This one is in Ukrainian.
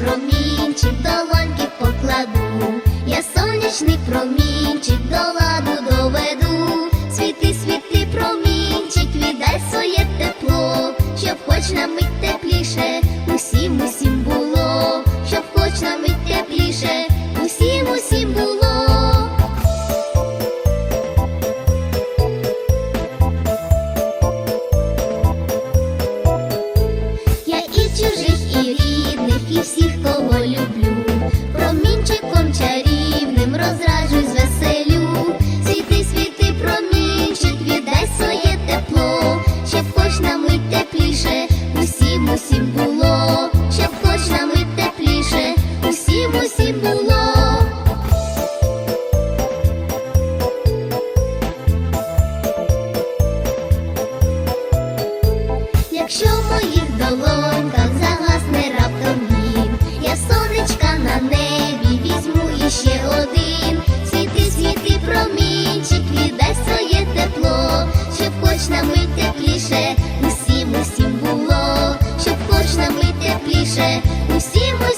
промінчик до ланьки покладу, я сонячний промінчик до ладу доведу. Світи, світи, промінчик, віддай своє тепло, щоб хоч на мить тепліше, усім, усім було, щоб хоч на мить Якщо в моїх долоньках загасне раптом він, я сонечка на небі візьму іще один. Світи, світи, промінчик, віддай своє тепло, щоб хоч на мить тепліше, усім, усім було, щоб хоч на мить тепліше, усім, усім